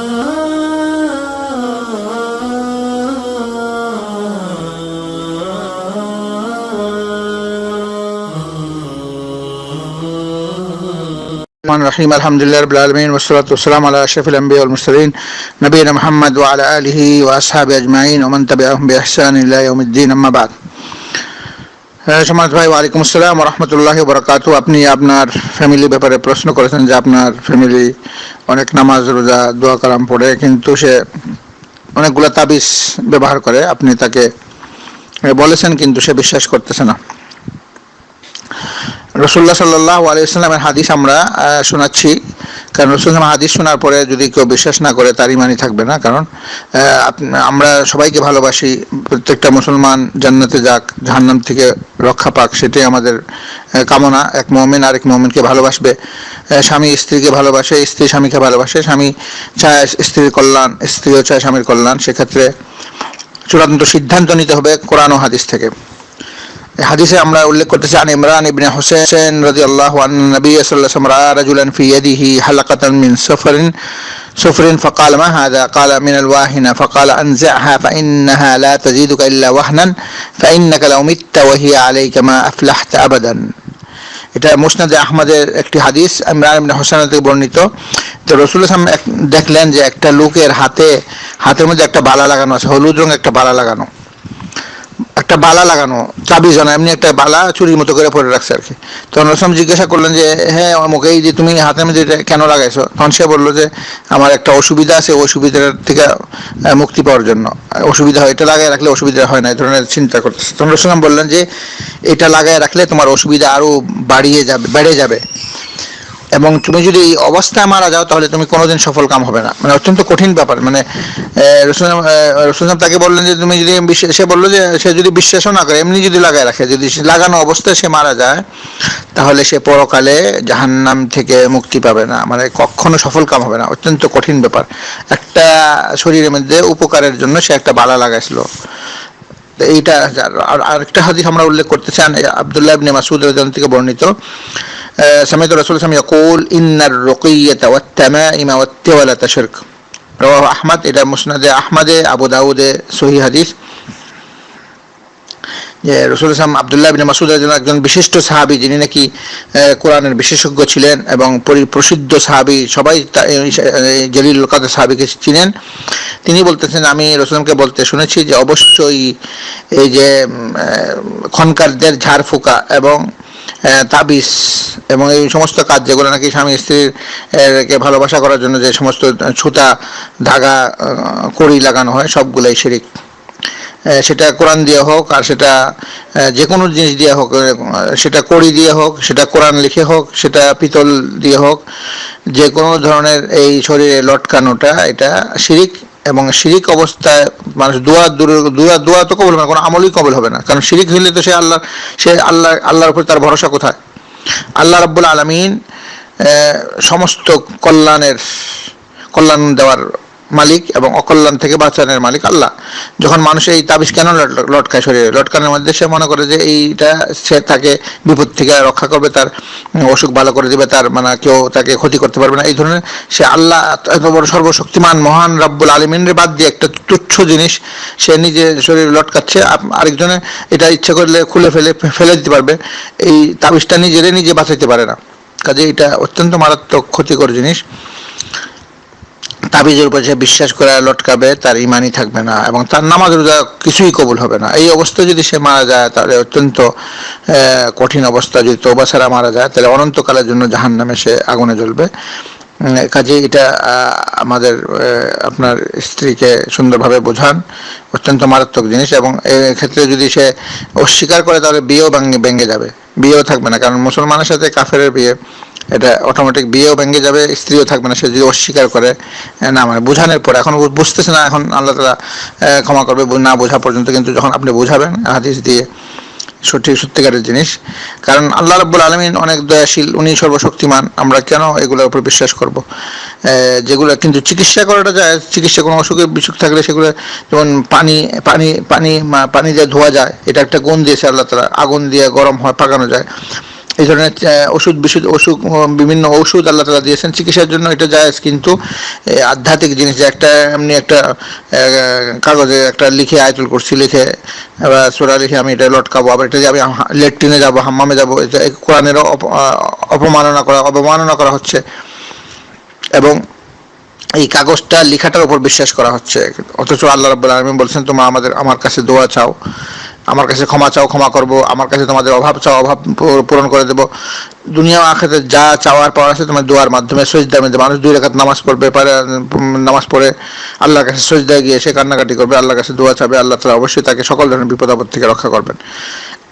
الرحمن الرحيم. الحمد لله رب العالمين والصلاة والسلام على أشرف الأنبياء والمرسلين نبينا محمد وعلى آله وأصحابه أجمعين ومن تبعهم بإحسان إلى يوم الدين. أما بعد সমাজ ভাই, ওয়ালাইকুম আসসালাম রহমতুল্লাহ বরকাতু আপনি আপনার ফ্যামিলি ব্যাপারে প্রশ্ন করেছেন যে আপনার ফ্যামিলি অনেক নামাজ, রোজা, দোয়া কালাম পড়ে, কিন্তু সে অনেকগুলো তাবিজ ব্যবহার করে। আপনি তাকে বলেছেন, কিন্তু সে বিশ্বাস করতেছে না। রসুল্লাহ সাল্লাহ আলাইসাল্লামের হাদিস আমরা শোনাচ্ছি। কারণ রসুল্লাম হাদিস শোনার পরে যদি কেউ বিশ্বাস না করে, তার ইমানই থাকবে না। কারণ আমরা সবাইকে ভালোবাসি। প্রত্যেকটা মুসলমান জান্নাতে যাক, জাহান্নাম থেকে রক্ষা পাক, সেটাই আমাদের কামনা। এক মমিন আরেক মমিনকে ভালোবাসবে। স্বামী স্ত্রীকে ভালোবাসে, স্ত্রী স্বামীকে ভালোবাসে। স্বামী চায় স্ত্রীর কল্যাণ, স্ত্রীও চায় স্বামীর কল্যাণ। সেক্ষেত্রে চূড়ান্ত সিদ্ধান্ত নিতে হবে কোরআন ও হাদিস থেকে। হাদিসে আমরা উল্লেখ করতেছি আন ইমরান ইবনে হুসেন রাদিয়াল্লাহু আন নবী সাল্লাল্লাহু আলাইহি ওয়াসাল্লাম রাআ রাজুলান ফি ইয়াদিহি হালাকাতান মিন সুফরিন سفر فقال ما هذا قال من الواهنة فقال أنزعها فإنها لا تزيدك إلا وهنا فإنك لو مت وهي عليك ما أفلحت أبدا এটা মুসনাদে আহমদের একটি হাদিস ইমরান ইবনে হোসেন থেকে বর্ণিত তো রসুল ইসলাম এক- দেখলেন যে একটা লোকের হাতে হাতের মধ্যে একটা বালা লাগানো আছে হলুদ রঙের একটা বালা লাগানো একটা বালা লাগানো তাবিজ না এমনি একটা বালা চুরির মতো করে পরে রাখছে আর কি। তখন রসম জিজ্ঞাসা করলেন যে হ্যাঁ আমাকে এই যে তুমি হাতে এটা কেন লাগাইছো? তখন সে বলল যে, আমার একটা অসুবিধা আছে অসুবিধার থেকে মুক্তি পাওয়ার জন্য। অসুবিধা হয়, এটা লাগাই রাখলে অসুবিধা হয় না, এই ধরনের চিন্তা করতেছে। তখন রসলাম বললেন যে, এটা লাগাই রাখলে তোমার অসুবিধা আরও বাড়িয়ে যাবে, বেড়ে যাবে। এবং তুমি যদি এই অবস্থায় মারা যাও, তাহলে তুমি কোনোদিন সফল কাম হবে না। মানে অত্যন্ত কঠিন ব্যাপার। মানে রসুলাম তাকে বললেন যে, তুমি যদি সে বলল যে, সে যদি বিশ্বাসও না করে, এমনি যদি লাগায় রাখে, যদি লাগানো অবস্থায় সে মারা যায়, তাহলে সে পরকালে জাহান্নাম থেকে মুক্তি পাবে না। মানে কখনো সফল কাম হবে না। অত্যন্ত কঠিন ব্যাপার। একটা শরীরের মধ্যে উপকারের জন্য সে একটা বালা লাগাইছিল। এইটা আর আরেকটা হাদিস আমরা উল্লেখ করতে চান আব্দুল্লাহ ইবনে মাসুদ রাদিয়াল্লাহু আনহু থেকে বর্ণিত আহ, سمعت الرسول صلى الله عليه وسلم يقول إن الرقية والتمائم والتولة شرك رواه أحمد إلى مسند أحمد أبو داود সহি হাদিস যে রসুল ইসলাম আবদুল্লাহ বিন মাসুদ একজন বিশিষ্ট সাহাবী যিনি নাকি কোরআনের বিশেষজ্ঞ ছিলেন এবং পরি- প্রসিদ্ধ সাহাবী, সবাই জলিল কাদের সাহাবীকে চিনেন। তিনি বলতেছেন, আমি রসুলকে বলতে শুনেছি যে অবশ্যই এই যে খনকারদের ঝাড় ফুকা এবং তাবিজ এবং এই সমস্ত কাজ যেগুলো নাকি স্বামী স্ত্রীর কে ভালোবাসা করার জন্য যে সমস্ত ছুতা, ধাগা কড়ি লাগানো হয়, সবগুলোই শিরিক। সেটা কোরআন দিয়ে হোক আর সেটা যে কোনো জিনিস দিয়ে হোক সেটা কড়ি দিয়ে হোক, সেটা কোরআন লিখে হোক, সেটা পিতল দিয়ে হোক, যে কোনো ধরনের এই শরীরে লটকানোটা, এটা শিরিক এবং শিরিক অবস্থায় মানুষ দোয়া দোয়া দোয়া তো কবল হবে না, কোনো আমলই কবল হবে না। কারণ শিরিক হইলে তো সে আল্লাহ সে আল্লাহ, আল্লাহর উপর তার ভরসা কোথায়? আল্লাহ রাব্বুল আলমিন সমস্ত কল্যাণের, কল্যাণ দেওয়ার মালিক এবং অকল্যাণ থেকে বাঁচানোর মালিক আল্লাহ। যখন মানুষ এই তাবিজ কেন লট- লটকায় শরীরে? লটকানোর মধ্যে সে মনে করে যে এইটা সে তাকে বিপদ থেকে রক্ষা করবে, তার অসুখ ভালো করে দিবে, তার মানে কেউ তাকে ক্ষতি করতে পারবে না। এই ধরনের সে আল্লাহ এত বড় সর্বশক্তিমান, মহান রাব্বুল আলমিনের বাদ দিয়ে একটা তুচ্ছ জিনিস সে নিজে শরীরে লটকাচ্ছে। আরেকজনে এটা ইচ্ছে করলে খুলে ফেলে ফেলে দিতে পারবে। এই তাবিজটা নিজেরে নিজে বাঁচাইতে পারে না। কাজে এটা অত্যন্ত মারাত্মক ক্ষতিকর জিনিস। তাবিজের উপর যে বিশ্বাস করে লটকাবে, তার ইমানই থাকবে না এবং তার নামাজ রোজা কিছুই কবুল হবে না। এই অবস্থায় যদি সে মারা যায়, তাহলে অত্যন্ত কঠিন অবস্থা। যদি তোবা ছাড়া মারা যায়, তাহলে অনন্তকালের জন্য জাহান নামে সে আগুনে জ্বলবে। কাজে এটা আমাদের আপনার স্ত্রীকে সুন্দরভাবে বোঝান। অত্যন্ত মারাত্মক জিনিস এবং ক্ষেত্রে যদি সে অস্বীকার করে, তাহলে বিয়েও ভেঙে ভেঙে যাবে। বিয়েও থাকবে না, কারণ মুসলমানের সাথে কাফের বিয়ে। এটা অটোমেটিক বিয়েও ভেঙে যাবে, স্ত্রীও থাকবে না, সে যদি অস্বীকার করে না মানে বোঝানোর পরে, এখন বুঝতেছে না, এখন আল্লাহ তালা ক্ষমা করবে না বোঝা পর্যন্ত, কিন্তু যখন আপনি বোঝাবেন, হাদিস দিয়ে সঠিক সত্যিকারের জিনিস, কারণ আল্লাহ রাব্বুল আলমিন অনেক দয়াশীল, উনি সর্বশক্তিমান, আমরা কেন এগুলোর উপর বিশ্বাস করব? যেগুলো, কিন্তু চিকিৎসা করাটা যায়, চিকিৎসা কোনো অসুখে বিসুখ থাকলে সেগুলো, যেমন পানি পানি পানি পানি দিয়ে ধোয়া যায়, এটা একটা গুণ দিয়েছে আল্লাহ তালা, আগুন দিয়ে গরম হয়, পাকানো যায়। এই ধরনের ওষুধ বিশুদ্ধ অসুখ বিভিন্ন ওষুধ আল্লাহ তালা দিয়েছেন। চিকিৎসার জন্য এটা জায়েজ, কিন্তু আধ্যাত্মিক জিনিস যে একটা, এমনি একটা কাগজে একটা লিখে আয়তুল করছি লিখে, বা সোরা লিখে আমি এটা লটকাবো, আবার এটা যে আমি লেট্রিনে যাব, হাম্মামে যাব, এটা কোরআনেরও অপ- অপমাননা করা, অবমাননা করা হচ্ছে। এবং এই কাগজটা লেখাটার উপর বিশ্বাস করা হচ্ছে। অথচ আল্লাহ রাব্বুল আলামিন বলছেন, তোমরা আমাদের, আমার কাছে দোয়া চাও। আমার কাছে ক্ষমা চাও, ক্ষমা করব। আমার কাছে তোমাদের অভাব চাও, অভাব পূরণ করে দেব। দুনিয়া আখেরাতে যা চাওয়ার পাওয়ার আছে তোমার দোয়ার মাধ্যমে, সজদার মধ্যে মানুষ দুই রেখাত নামাজ পড়বে, পারে নামাজ পড়ে আল্লাহর কাছে সজদায় গিয়ে সে কান্নাকাটি করবে, আল্লাহর কাছে দোয়া চাবে, আল্লাহ তালা অবশ্যই তাকে সকল ধরনের বিপদ আপদ থেকে রক্ষা করবেন।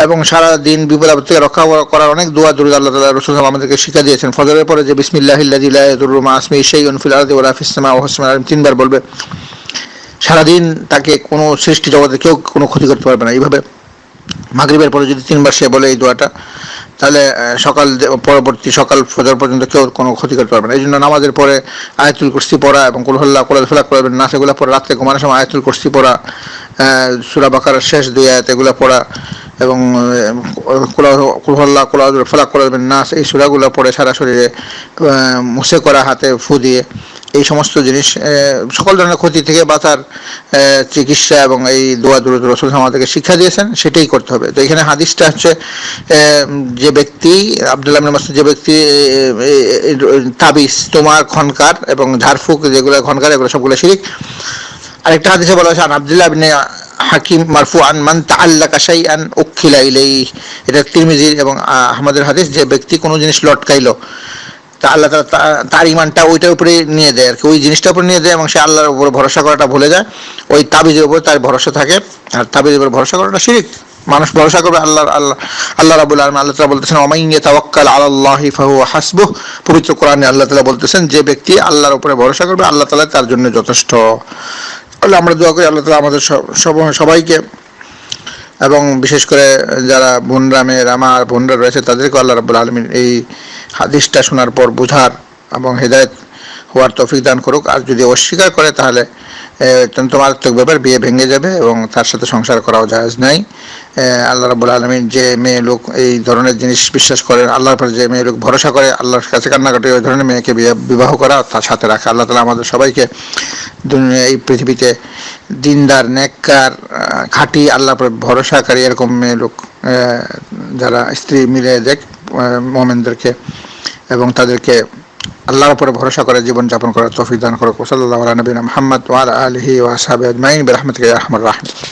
এবং সারা দিন বিপদ আপদ থেকে রক্ষা করার অনেক দোয়া দরুদ আল্লাহ তালা রসুল আমাদেরকে শিক্ষা দিয়েছেন। ফজরের পরে যে বিসমিল্লাহিল্লাহ আসমি সেই ফিল আরদি ওয়া ফিস সামা ওয়া হুসমান আলিম তিনবার বলবে সারাদিন তাকে কোনো সৃষ্টি জগতে কেউ কোনো ক্ষতি করতে পারবে না। এইভাবে মাগরিবের পরে যদি তিনবার সে বলে এই দোয়াটা, তাহলে সকাল পরবর্তী সকাল ফজর পর্যন্ত কেউ কোনো ক্ষতি করতে পারবে না। এই জন্য নামাজের পরে আয়াতুল কুস্তি পড়া এবং কুলহল্লা কোলাল ফেলা করবেন না সেগুলো পরে রাত্রে ঘুমানোর সময় আয়াতুল কুস্তি পড়া সুরা বাকারার শেষ দুই আয়াত এগুলো পড়া এবং কুলহল্লা কোলাল ফেলা করবেন না এই সুরাগুলো পড়ে সারা শরীরে মুছে করা, হাতে ফু দিয়ে সমস্ত জিনিস সকল ধরনের ক্ষতি থেকে বাঁচার চিকিৎসা এবং এই দোয়া দূরত রসুল আমাদেরকে শিক্ষা দিয়েছেন সেটাই করতে হবে। তো এখানে হাদিসটা হচ্ছে যে ব্যক্তি আবদুল্লাহ মাসউদ যে ব্যক্তি তাবিজ তোমার খনকার এবং ঝাড়ফুঁক যেগুলো খনকার এগুলো সবগুলো শিরিক। আরেকটা হাদিসে বলা হয়েছে আন আব্দুল্লাহ ইবনে হাকিম মারফু আন মান তাআল্লাকা শাইআন উখিলা ইলাইহি। এটা তিরমিজির এবং আহ, আহমদের হাদিস যে ব্যক্তি কোনো জিনিস লটকাইলো তা আল্লাহ তালা তার ইমানটা ওইটার উপরে নিয়ে দেয় আর কি। ওই জিনিসটার উপর নিয়ে দেয় এবং সে আল্লাহর উপর ভরসা করাটা ভুলে যায়। ওই তাবিজের উপর তার ভরসা থাকে। আর তাবিজের উপর ভরসা করাটা শিরিক। মানুষ ভরসা করবে আল্লাহ আল্লাহ আল্লাহ রাবুল আলম আল্লাহ তালা বলতেছেন অমাইয়া তাওয়াক্কাল আল্লাহি ফাহু হাসবুহ। পবিত্র কোরআনে আল্লাহ তালা বলতেছেন, যে ব্যক্তি আল্লাহর উপরে ভরসা করবে, আল্লাহ তালা তার জন্য যথেষ্ট। আমরা দোয়া করি, আল্লাহ তালা আমাদের সব- সব- সবাইকে এবং বিশেষ করে যারা বোনরা, মেয়েরা আমার বোনরা রয়েছে তাদেরকে আল্লাহ রাবুল আলমিন এই হাদিসটা শোনার পর বুঝার এবং হেদায়ত হওয়ার তৌফিক দান করুক। আর যদি অস্বীকার করে, তাহলে অত্যন্ত মারাত্মক ব্যাপার বিয়ে ভেঙে যাবে এবং তার সাথে সংসার করাও জায়জ নাই। আল্লাহ রাবুল আলমিন যে মেয়ে লোক এই ধরনের জিনিস বিশ্বাস করে আল্লাহর পর যে মেয়ে লোক ভরসা করে, আল্লাহর কাছে কান্নাকাটি ওই ধরনের মেয়েকে বিবাহ করা তার সাথে রাখা। আল্লাহ তালা আমাদের সবাইকে এই পৃথিবীতে দিনদার, নেককার খাঁটি, আল্লাহর পর ভরসাকারী এরকম মেয়ে লোক যারা স্ত্রী মিলে দেখ মোমেনদেরকে এবং তাদেরকে আল্লাহর উপরে ভরসা করে জীবনযাপন করার তৌফিক দান করো সাল্লাল্লাহু আলা নবীনা মুহাম্মদ ওয়া আলা আলিহি ওয়া আসহাবিহি আজমাইন। আরহামার রাহিমিন।